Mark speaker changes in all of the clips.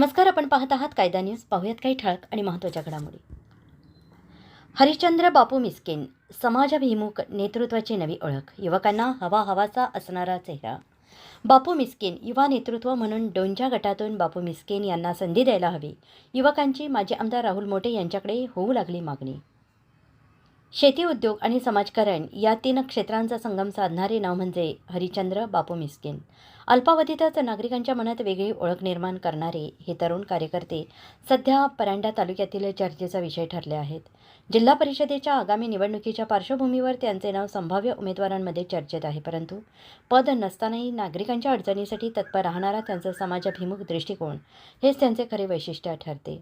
Speaker 1: नमस्कार आपण पाहत आहात कायदा न्यूज. पाहूयात काही ठळक आणि महत्त्वाच्या घडामोडी. हरिश्चंद्र बापू मिस्किन समाजाभिमुख नेतृत्वाची नवी ओळख. युवकांना हवा हवाचा असणारा चेहरा. बापू मिस्किन युवा नेतृत्व म्हणून डोंजा गटातून बापू मिस्किन यांना संधी द्यायला हवी. युवकांची माजी आमदार राहुल मोठे यांच्याकडे होऊ लागली मागणी. शेती उद्योग आणि समाजकारण या तीन क्षेत्रांचा संगम साधणारे नाव म्हणजे हरिचंद्र बापू मिस्किन. अल्पावधीतच नागरिकांच्या मनात वेगळी ओळख निर्माण करणारे हे तरुण कार्यकर्ते सध्या परांडा तालुक्यातील चर्चेचा विषय ठरले आहेत. जिल्हा परिषदेच्या आगामी निवडणुकीच्या पार्श्वभूमीवर त्यांचे नाव संभाव्य उमेदवारांमध्ये चर्चेत आहे परंतु पद नसतानाही नागरिकांच्या अडचणीसाठी तत्पर राहणारा त्यांचा समाजाभिमुख दृष्टिकोन हेच त्यांचे खरे वैशिष्ट्य ठरते.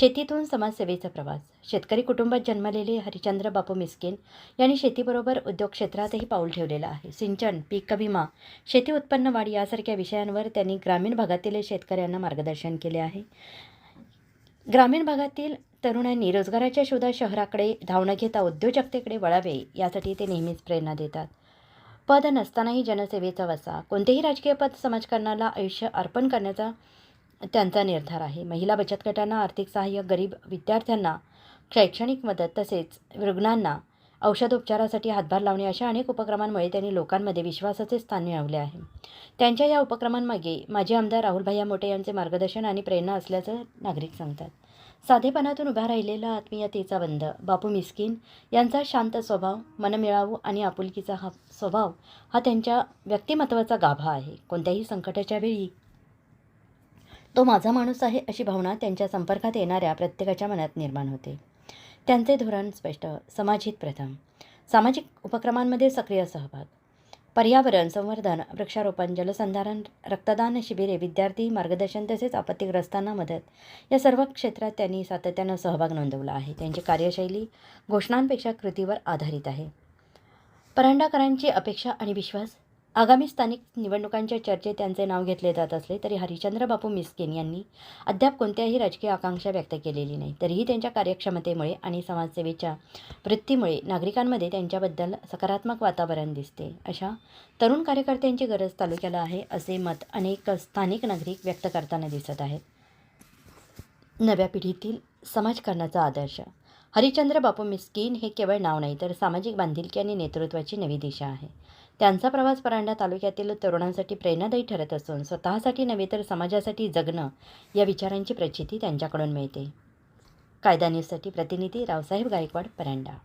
Speaker 1: शेतीतून समाजसेवेचा प्रवास शेतकरी कुटुंबात जन्मलेले हरिचंद्र बापू मिस्किन यांनी शेतीबरोबर उद्योग क्षेत्रातही पाऊल ठेवलेलं आहे. सिंचन पीक विमा शेती उत्पन्न वाढ यासारख्या विषयांवर त्यांनी ग्रामीण भागातील शेतकऱ्यांना मार्गदर्शन केले आहे. ग्रामीण भागातील तरुणांनी रोजगाराच्या शोधात शहराकडे धावणं घेता उद्योजकतेकडे वळावे यासाठी ते नेहमीच प्रेरणा देतात. पद नसतानाही जनसेवेचा वसा कोणतेही राजकीय पद समाजकारणाला आयुष्य अर्पण करण्याचा त्यांचा निर्धार आहे. महिला बचत गटांना आर्थिक सहाय्य गरीब विद्यार्थ्यांना शैक्षणिक मदत तसेच रुग्णांना औषधोपचारासाठी हातभार लावणे अशा अनेक उपक्रमांमुळे त्यांनी लोकांमध्ये विश्वासाचे स्थान मिळवले आहे. त्यांच्या या उपक्रमांमागे माजी आमदार राहुलभाई मोठे यांचे मार्गदर्शन आणि प्रेरणा असल्याचं नागरिक सांगतात. साधेपणातून उभा राहिलेला आत्मीयतेचा बंद बापू मिस्किन यांचा शांत स्वभाव मनमिळावू आणि आपुलकीचा हा स्वभाव हा त्यांच्या व्यक्तिमत्वाचा गाभा आहे. कोणत्याही संकटाच्या वेळी तो माझा माणूस आहे अशी भावना त्यांच्या संपर्कात येणाऱ्या प्रत्येकाच्या मनात निर्माण होते. त्यांचे धोरण स्पष्ट समाजित प्रथम. सामाजिक उपक्रमांमध्ये सक्रिय सहभाग. पर्यावरण संवर्धन वृक्षारोपण जलसंधारण रक्तदान शिबिरे विद्यार्थी मार्गदर्शन तसेच आपत्तीग्रस्तांना मदत. या सर्व क्षेत्रात त्यांनी सातत्यानं सहभाग नोंदवला आहे. त्यांची कार्यशैली घोषणांपेक्षा कृतीवर आधारित आहे. परंडाकरांची अपेक्षा आणि विश्वास आगामी स्थानिक निवडणुकांच्या चर्चेत त्यांचे नाव घेतले जात असले तरी हरिचंद्र बापू मिस्किन यांनी अद्याप कोणत्याही राजकीय आकांक्षा व्यक्त केलेली नाही. तरीही त्यांच्या कार्यक्षमतेमुळे आणि समाजसेवेच्या वृत्तीमुळे नागरिकांमध्ये त्यांच्याबद्दल सकारात्मक वातावरण दिसते. अशा तरुण कार्यकर्त्यांची गरज तालुक्याला आहे असे मत अनेक स्थानिक नागरिक व्यक्त करताना दिसत आहेत. नव्या पिढीतील समाजकारणाचा आदर्श हरिचंद्र बापू मिस्किन हे केवळ नाव नाही तर सामाजिक बांधिलकी आणि नेतृत्वाची नवी दिशा आहे. त्यांचा प्रवास परांडा तालुक्यातील तरुणांसाठी प्रेरणादायी ठरत असून स्वतःसाठी नव्हे तर समाजासाठी जगणं या विचारांची प्रचिती त्यांच्याकडून मिळते. कायदा न्यूजसाठी प्रतिनिधी रावसाहेब गायकवाड परांडा.